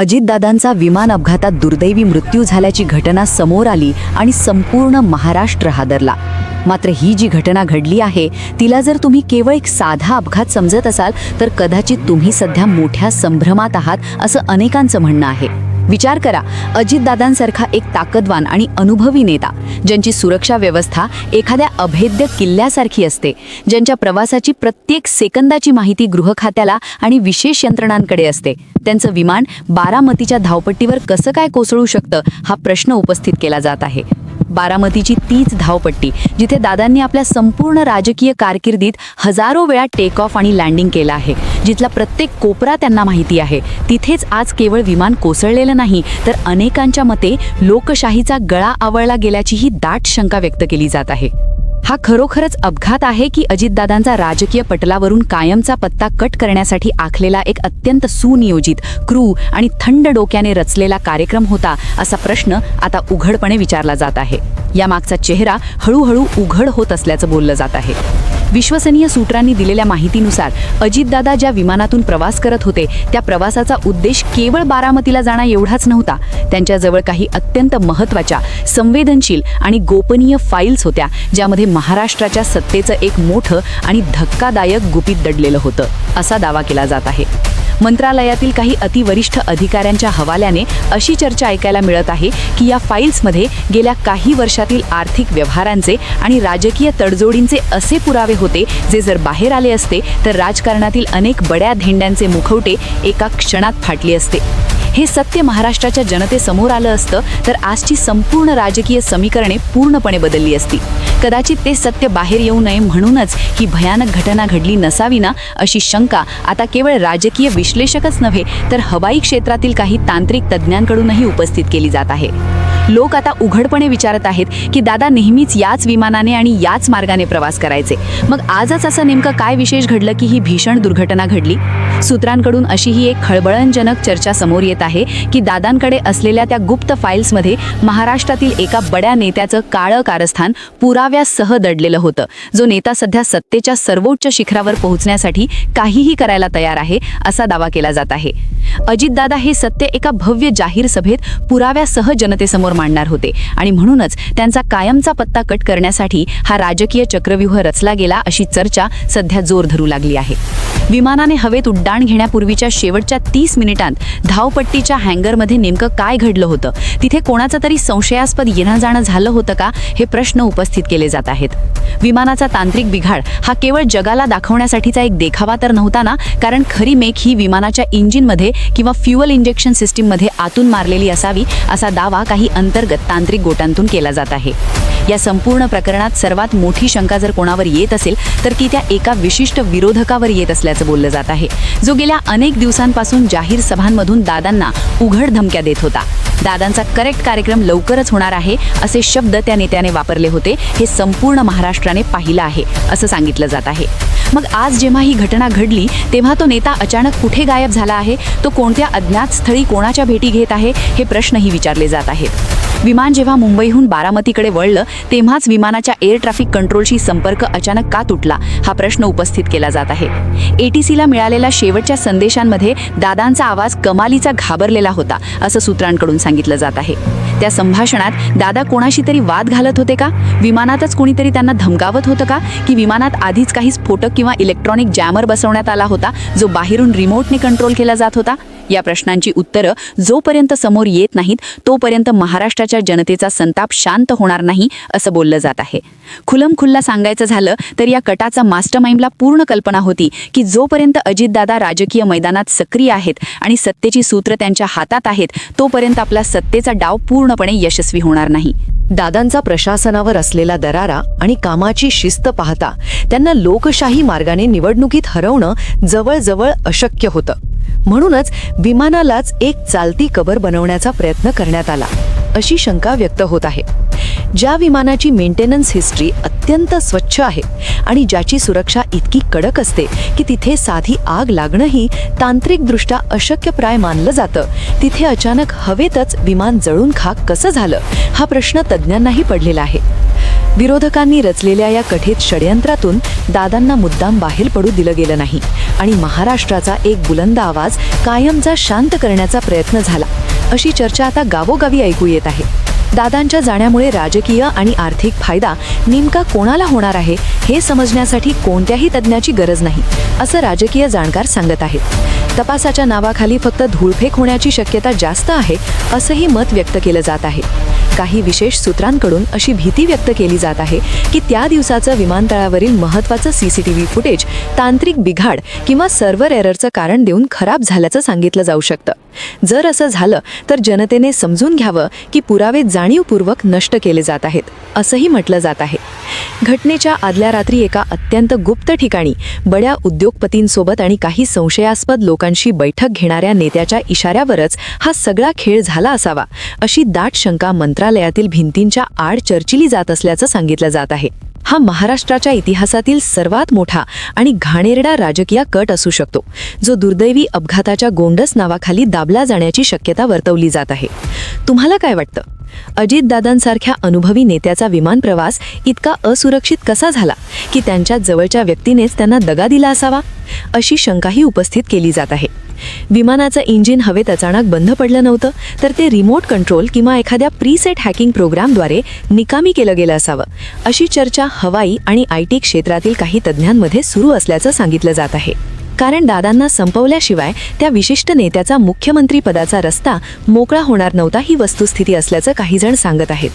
अजितदादांचा विमान अपघातात दुर्दैवी मृत्यू झाल्याची घटना समोर आली आणि संपूर्ण महाराष्ट्र हादरला. मात्र ही जी घटना घडली आहे तिला जर तुम्ही केवळ एक साधा अपघात समजत असाल तर कदाचित तुम्ही सध्या मोठ्या संभ्रमात आहात असं अनेकांचं म्हणणं आहे. विचार करा. अजितदादांसारखा एक ताकदवान आणि अनुभवी नेता ज्यांची सुरक्षा व्यवस्था एखाद्या अभेद्य किल्ल्यासारखी असते ज्यांच्या प्रवासाची प्रत्येक सेकंदाची माहिती गृह खात्याला आणि विशेष यंत्रणांकडे असते. त्यांचं विमान बारामतीच्या धावपट्टीवर कसं काय कोसळू शकतं हा प्रश्न उपस्थित केला जात आहे. बारामतीची तीच धावपट्टी जिथे दादांनी आपल्या संपूर्ण राजकीय कारकिर्दीत हजारो वेळा टेक ऑफ आणि लँडिंग केलं आहे. जिथला प्रत्येक कोपरा त्यांना माहिती आहे. तिथेच आज केवळ विमान कोसळलेलं नाही तर अनेकांच्या मते लोकशाहीचा गळा आवळला गेल्याचीही दाट शंका व्यक्त केली जात आहे. हा खरोखरच अपघात आहे की अजितदादांचा राजकीय पटलावरून कायमचा पत्ता कट करण्यासाठी आखलेला एक अत्यंत सुनियोजित क्रू आणि थंड डोक्याने रचलेला कार्यक्रम होता असा प्रश्न आता उघडपणे विचारला जात आहे. यामागचा चेहरा हळूहळू उघड होत असल्याचं बोललं जात आहे. विश्वसनीय सूत्रांनी दिलेल्या माहितीनुसार अजितदादा ज्या विमानातून प्रवास करत होते त्या प्रवासाचा उद्देश केवळ बारामतीला जाणं एवढाच नव्हता. त्यांच्याजवळ काही अत्यंत महत्त्वाच्या संवेदनशील आणि गोपनीय फाईल्स होत्या ज्यामध्ये महाराष्ट्राच्या सत्तेचं एक मोठं आणि धक्कादायक गुपित दडलेलं होतं. असा दावा केला जात आहे. मंत्रालयातील काही अतिवरिष्ठ अधिकाऱ्यांच्या हवाल्याने अशी चर्चा ऐकायला मिळत आहे की या फाईल्समध्ये गेल्या काही वर्षातील आर्थिक व्यवहारांचे आणि राजकीय तडजोडींचे असे पुरावे होते जे जर बाहेर आले असते तर राजकारणातील अनेक बड्या धेंड्यांचे मुखवटे एका क्षणात फाटले असते. हे सत्य महाराष्ट्राच्या जनतेसमोर आलं असतं तर आजची संपूर्ण राजकीय समीकरणे पूर्णपणे बदलली असती. कदाचित ते सत्य बाहेर येऊ नये म्हणूनच ही भयानक घटना घडली नसावी ना अशी शंका आता केवळ राजकीय विश्लेषकच नव्हे तर हवाई क्षेत्रातील काही तांत्रिक तज्ज्ञांकडूनही उपस्थित केली जात आहे. लोक आता उघडपणे विचारत आहेत की दादा नेहमीच याच विमानाने आणि याच मार्गाने प्रवास करायचे. मग आजच असं नेमकं काय विशेष घडलं की ही भीषण दुर्घटना घडली? सूत्रांकडून अशी ही एक खळबळणजनक चर्चा समोर येत आहे की दादांकडे असलेल्या त्या गुप्त फाईल्समध्ये महाराष्ट्रातील एका बड्या नेत्याचं काळं कारस्थान पुराव्यासह दडलेलं होतं. जो नेता सध्या सत्तेच्या सर्वोच्च शिखरावर पोहोचण्यासाठी काहीही करायला तयार आहे असा दावा केला जात आहे. अजितदादा हे सत्य एका भव्य जाहीर सभेत पुराव्यासह जनतेसमोर मांडणार होते. आणि म्हणूनच त्यांचा कायमचा पत्ता कट करण्यासाठी हा राजकीय चक्रव्यूह रचला गेला अशी चर्चा सध्या जोर धरू लागली आहे. विमानाने हवेत उड्डाण घेण्यापूर्वीच्या शेवटच्या तीस मिनिटांत धावपट्टीच्या हँगरमध्ये नेमकं काय घडलं होतं? तिथे कोणाचं तरी संशयास्पद येणं जाणं झालं होतं का? हे प्रश्न उपस्थित केले जात आहेत. विमानाचा तांत्रिक बिघाड हा केवळ जगाला दाखवण्यासाठीचा एक देखावा तर नव्हता ना कारण खरी मेक ही विमानाच्या इंजिनमध्ये किंवा फ्युअल इंजेक्शन सिस्टीममध्ये आतून मारलेली असावी असा दावा काही अंतर्गत तांत्रिक गोटांतून केला जात आहे. या संपूर्ण प्रकरणात सर्वात मोठी शंका जर कोणावर येत असेल तर ती त्या एका विशिष्ट विरोधकावर येत असल्याचं बोललं जात आहे. जो गेल्या अनेक दिवसांपासून जाहीर सभांमधून दादांना उघड धमक्या देत होता. दादांचा करेक्ट कार्यक्रम लवकरच होणार आहे असे शब्द त्या नेत्याने वापरले होते. हे संपूर्ण महाराष्ट्राने पाहिलं आहे असं सांगितलं जात आहे. मग आज जेव्हा ही घटना घडली तेव्हा तो नेता अचानक कुठे गायब झाला आहे? तो कोणत्या अज्ञात स्थळी कोणाच्या भेटी घेत आहे? हे प्रश्नही विचारले जात आहेत. विमान जेव्हा मुंबईहून बारामतीकडे वळलं तेव्हाच विमानाच्या एअर ट्रॅफिक कंट्रोलशी संपर्क अचानक का तुटला हा प्रश्न उपस्थित केला जात आहे. एटीसीला मिळालेल्या शेवटच्या संदेशांमध्ये दादांचा आवाज कमालीचा घाबरलेला होता असं सूत्रांकडून सांगितलं जात आहे. त्या संभाषणात दादा कोणाशी तरी वाद घालत होते का? विमानातच कोणीतरी त्यांना धमकावत होतं का? की विमानात आधीच काही स्फोटक किंवा इलेक्ट्रॉनिक जॅमर बसवण्यात आला होता जो बाहेरून रिमोटने कंट्रोल केला जात होता? या प्रश्नांची उत्तरं जोपर्यंत समोर येत नाहीत तोपर्यंत महाराष्ट्राच्या जनतेचा संताप शांत होणार नाही असं बोललं जात आहे. खुलमखुल्ला सांगायचं झालं तर या कटाचा मास्टरमाइंडला पूर्ण कल्पना होती की जोपर्यंत अजितदादा राजकीय मैदानात सक्रिय आहेत आणि सत्तेची सूत्र त्यांच्या हातात आहेत तोपर्यंत आपला सत्तेचा डाव पूर्णपणे यशस्वी होणार नाही. दादांचा प्रशासनावर असलेला दरारा आणि कामाची शिस्त पाहता त्यांना लोकशाही मार्गाने निवडणुकीत हरवणं जवळजवळ अशक्य होतं. म्हणूनच विमानालाच एक चालती कबर बनवण्याचा प्रयत्न करण्यात आला. अशी शंका व्यक्त होत आहे. ज्या विमानाची मेंटेनन्स हिस्ट्री अत्यंत स्वच्छ आहे आणि ज्याची सुरक्षा इतकी कडक असते की तिथे साधी आग लागणंही तांत्रिकदृष्ट्या अशक्यप्राय मानलं जातं तिथे अचानक हवेतच विमान जळून खाक कसं झालं हा प्रश्न तज्ज्ञांनाही पडलेला आहे. विरोधकांनी रचलेल्या या कठीत षडयंत्रातून दादांना मुद्दाम बाहेर पडू दिलं गेलं नाही आणि महाराष्ट्राचा एक बुलंद आवाज कायमचा शांत करण्याचा प्रयत्न झाला. अशी चर्चा आता गावोगावी ऐकू येत आहे. दादांच्या जाण्यामुळे राजकीय आणि आर्थिक फायदा नेमका कोणाला होणार आहे हे समजण्यासाठी कोणत्याही तज्ज्ञाची गरज नाही असं राजकीय जाणकार सांगत आहेत. तपासाच्या नावाखाली फक्त धूळफेक होण्याची शक्यता जास्त आहे असंही मत व्यक्त केलं जात आहे. काही विशेष सूत्रांकडून अशी भीती व्यक्त केली जात आहे की त्या दिवसाचं विमानतळावरील महत्त्वाचं सीसीटीव्ही फुटेज तांत्रिक बिघाड किंवा सर्व्हर एररचं कारण देऊन खराब झाल्याचं सांगितलं जाऊ शकतं. जर असं झालं तर जनतेने समजून घ्यावं की पुरावे जाणीवपूर्वक नष्ट केले जात आहेत असंही म्हटलं जात आहे. घटनेच्या आदल्या रात्री एका अत्यंत गुप्त ठिकाणी बड्या उद्योगपतींसोबत आणि काही संशयास्पद लोकांशी बैठक घेणाऱ्या नेत्याच्या इशाऱ्यावरच हा सगळा खेळ झाला असावा अशी दाट शंका मंत्रालयातील भिंतींच्या आड चर्चिली जात असल्याचं सांगितलं जात आहे. हा महाराष्ट्राच्या इतिहासातील सर्वात मोठा आणि घाणेरडा राजकीय कट असू शकतो जो दुर्दैवी अपघाताच्या गोंडस नावाखाली दाबला जाण्याची शक्यता वर्तवली जात आहे. तुम्हाला काय वाटतं? अजितदादांसारख्या अनुभवी नेत्याचा विमान प्रवास इतका असुरक्षित कसा झाला की त्यांच्या जवळच्या व्यक्तीनेच त्यांना दगा दिला असावा? अशी शंकाही उपस्थित केली जात आहे. विमानाचं इंजिन हवेत अचानक बंद पडलं नव्हतं तर ते रिमोट कंट्रोल किंवा एखाद्या प्रीसेट हॅकिंग प्रोग्रामद्वारे निकामी केलं गेलं असावं अशी चर्चा हवाई आणि आय टी क्षेत्रातील काही तज्ज्ञांमध्ये सुरू असल्याचं सांगितलं जात आहे. कारण दादांना संपवल्याशिवाय त्या विशिष्ट नेत्याचा मुख्यमंत्रीपदाचा रस्ता मोकळा होणार नव्हता ही वस्तुस्थिती असल्याचं काही जण सांगत आहेत.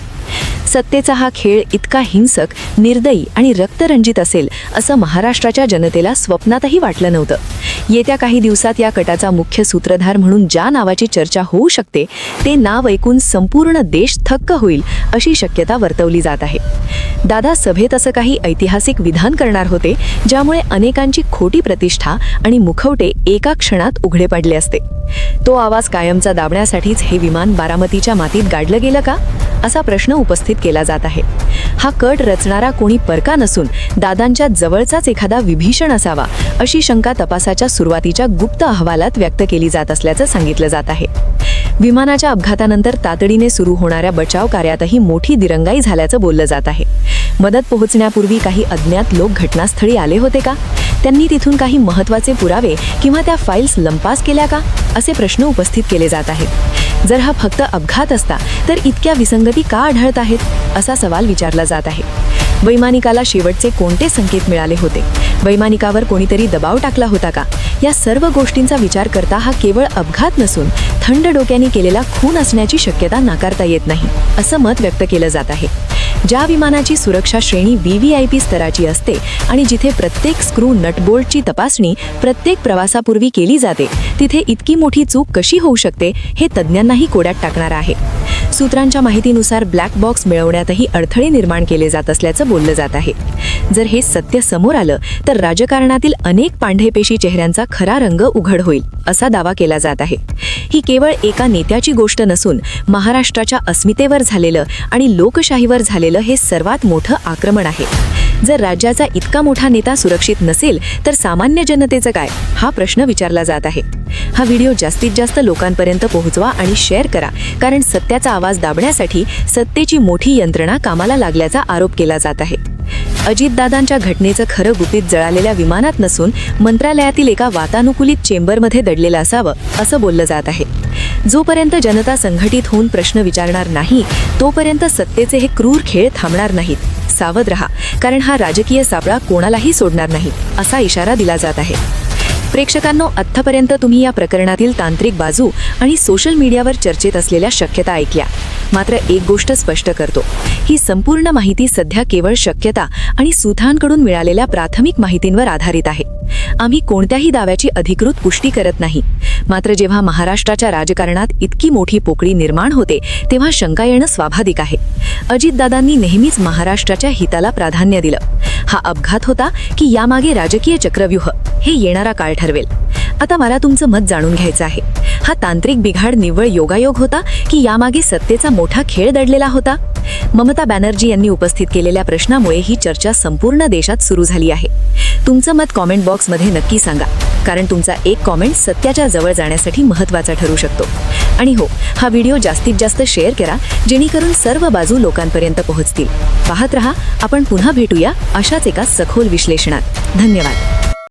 सत्तेचा हा खेळ इतका हिंसक निर्दयी आणि रक्तरंजित असेल असं महाराष्ट्राच्या जनतेला स्वप्नातही वाटलं नव्हतं. येत्या काही दिवसात या कटाचा मुख्य सूत्रधार म्हणून ज्या नावाची चर्चा होऊ शकते ते नाव ऐकून संपूर्ण देश थक्क होईल अशी शक्यता वर्तवली जात आहे. दादा सभेत असं काही ऐतिहासिक विधान करणार होते ज्यामुळे अनेकांची खोटी प्रतिष्ठा आणि मुखवटे एका क्षणात उघडे पडले असते. तो आवाज कायमचा दाबण्यासाठीच हे विमान बारामतीच्या मातीत गाडलं गेलं का? असा प्रश्न उपस्थित केला जात आहे. हा कट रचणारा कोणी परका नसून दादांच्या जवळचाच एखादा विभीषण असावा अशी शंका तपासाच्या सुरुवातीच्या गुप्त अहवालात व्यक्त केली जात असल्याचं सांगितलं जात आहे. विमानाच्या अपघातानंतर तातडीने सुरू होणाऱ्या बचाव कार्यातही मोठी दिरंगाई झाल्याचं बोललं जात आहे. मदत पोहोचण्यापूर्वी काही अज्ञात लोक घटनास्थळी आले होते का? त्यांनी तिथून काही महत्त्वाचे पुरावे किंवा त्या फाईल्स लंपास केल्या का? असे प्रश्न उपस्थित केले जात आहेत. जर हा फक्त अपघात असता तर इतक्या विसंगती का आढळत आहेत? असा सवाल विचारला जात आहे. वैमानिकाला शेवटचे कोणते संकेत मिळाले होते? वैमानिकावर कोणीतरी दबाव टाकला होता का? या सर्व गोष्टींचा विचार करता हा केवळ अपघात नसून थंड डोक्याने केलेला खून असण्याची शक्यता नाकारता येत नाही असं मत व्यक्त केलं जात आहे. ज्या विमानाची सुरक्षा श्रेणी व्ही व्ही आय पी स्तराची असते आणि जिथे प्रत्येक स्क्रू नटबोल्टची तपासणी प्रत्येक प्रवासापूर्वी केली जाते तिथे इतकी मोठी चूक कशी होऊ शकते हे तज्ज्ञांनाही कोड्यात टाकणार आहे. सूत्रांच्या माहितीनुसार ब्लॅक बॉक्स मिळवण्यातही अडथळे निर्माण केले जात असल्याचं बोललं जात आहे. जर हे सत्य समोर आलं तर राजकारणातील अनेक पांढरेपेशी चेहऱ्यांचा खरा रंग उघड होईल असा दावा केला जात आहे. ही केवळ एका नेत्याची गोष्ट नसून महाराष्ट्राच्या अस्मितेवर झालेलं आणि लोकशाहीवर झालेलं हे सर्वात मोठं आक्रमण आहे. जर राज्याचा इतका मोठा नेता सुरक्षित नसेल तर सामान्य जनतेचं काय? हा प्रश्न विचारला जात आहे. हा व्हिडिओ जास्तीत जास्त लोकांपर्यंत पोहोचवा आणि शेअर करा कारण सत्याचा आवाज दाबण्यासाठी सत्तेची मोठी यंत्रणा कामाला लागल्याचा आरोप केला जात आहे. अजितदादांच्या घटनेचं खरं गुपित जळालेल्या विमानात नसून मंत्रालयातील एका वातानुकूलित चेंबरमध्ये दडलेलं असावं असं बोललं जात आहे. जोपर्यंत जनता संघटित होऊन प्रश्न विचारणार नाही तोपर्यंत सत्तेचे हे क्रूर खेळ थांबणार नाहीत. सावध रहा कारण हा राजकीय सापळा कोणालाही सोडणार नाही असा इशारा दिला जात आहे. प्रेक्षकांनो आत्तापर्यंत तुम्ही या प्रकरणातील तांत्रिक बाजू आणि सोशल मीडियावर चर्चेत असलेल्या शक्यता ऐकल्या. मात्र एक गोष्ट स्पष्ट करतो ही संपूर्ण माहिती सध्या केवळ शक्यता आणि सुथांकडून मिळालेल्या प्राथमिक माहितींवर आधारित आहे. आम्ही कोणत्याही दाव्याची अधिकृत पुष्टी करत नाही मात्र जेव्हा महाराष्ट्राच्या राजकारणात इतकी मोठी पोकळी निर्माण होते तेव्हा शंका येणं स्वाभाविक आहे. अजितदादांनी नेहमीच महाराष्ट्राच्या हिताला प्राधान्य दिलं. हा अपघात होता की यामागे राजकीय चक्रव्यूह हे येणारा काळ ठरवेल. आता मला तुमचं मत जाणून घ्यायचं आहे. हा तांत्रिक बिघाड निव्वळ योगायोग होता की यामागे सत्तेचा मोठा खेळ दडलेला होता? ममता बॅनर्जी यांनी उपस्थित केलेल्या प्रश्नामुळे ही चर्चा संपूर्ण देशात सुरू झाली आहे. तुमचं मत कॉमेंट बॉक्समध्ये नक्की सांगा. कारण तुमचा एक कॉमेंट सत्याच्या जवळ जाण्यासाठी महत्त्वाचा ठरू शकतो. आणि हो हा व्हिडिओ जास्तीत जास्त शेअर करा जेणेकरून सर्व बाजू लोकांपर्यंत पोहोचतील. पाहत रहा आपण पुन्हा भेटूया अशाच एका सखोल विश्लेषणात. धन्यवाद.